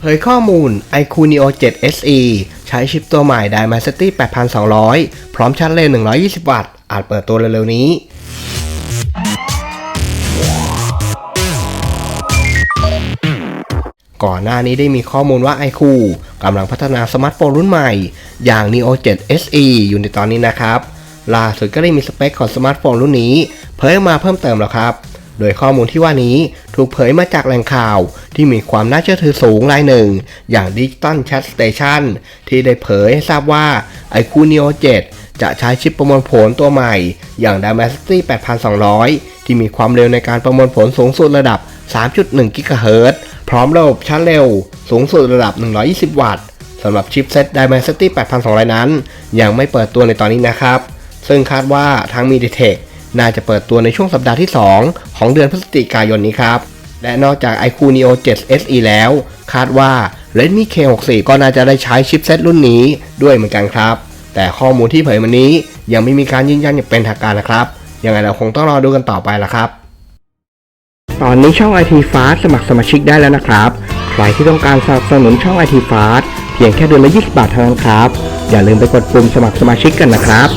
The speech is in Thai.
เผยข้อมูล iQ Neo 7 SE ใช้ชิปตัวใหม่ Dimensity 8200 พร้อมชาร์จเร็ว 120 วัตต์ อาจเปิดตัวเร็วๆนี้ ก่อนหน้านี้ได้มีข้อมูลว่า iQ กำลังพัฒนาสมาร์ทโฟนรุ่นใหม่ อย่าง Neo 7 SE อยู่ในตอนนี้นะครับ ล่าสุดก็ได้มีสเปคของสมาร์ทโฟนรุ่นนี้ เผยออกมาเพิ่มเติมแล้วครับ โดยข้อมูลที่ว่านี้ถูกเผยมาจากแหล่งข่าวที่มีความน่าเชื่อถือสูงรายหนึ่ง อย่าง Digital Chat Station ที่ได้เผยให้ทราบว่า iQ Neo 7 จะใช้ชิปประมวลผลตัวใหม่ อย่าง Dimensity 8200 ที่มีความเร็วในการประมวลผลสูงสุดระดับ 3.1 GHz พร้อมระบบชาร์จเร็ว สูงสุดระดับ 120 วัตต์สำหรับชิปเซ็ต Dimensity 8200 นั้น ยังไม่เปิดตัวในตอนนี้นะครับ ซึ่งคาดว่าทาง MediaTek น่าจะเปิดตัวในช่วงสัปดาห์ที่ 2 ของเดือนพฤศจิกายนนี้ครับ และนอกจาก iQOO Neo 7 SE แล้ว คาดว่า Redmi K64 ก็น่าจะได้ใช้ชิปเซตรุ่นนี้ด้วยเหมือนกันครับ แต่ข้อมูลที่เผยมานี้ยังไม่มีการยืนยันอย่างเป็นทางการนะครับ ยังไงเราคงต้องรอดูกันต่อไปละครับ ตอนนี้ช่อง IT Fast สมัครสมาชิกได้แล้วนะครับ ใครที่ต้องการสนับสนุนช่อง IT Fast เพียงแค่เดือนละ20บาทเท่านั้นครับ อย่าลืมไปกดปุ่มสมัครสมาชิกกันนะครับ